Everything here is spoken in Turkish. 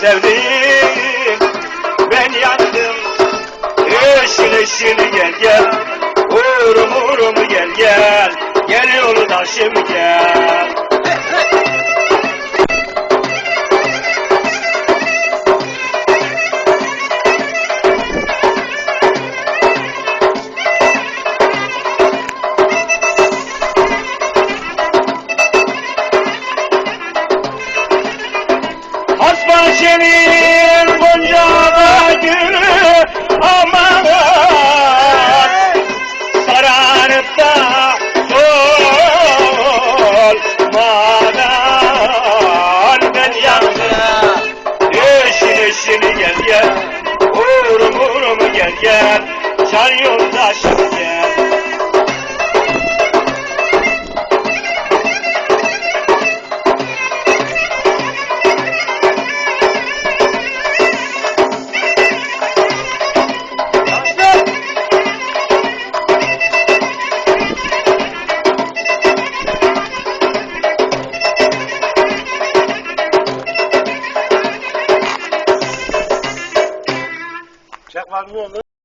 sevdiğim. Ben yandım Işıl ışıl gel gel. Uğrum uğrum gel gel. Gel yoldaşım gel Hasbahçe'nin gonca aman Saranıp da solmadan Ben yandım gel gel Uğrum uğrum gel gel Çal yoldaşım gel Já lá no né?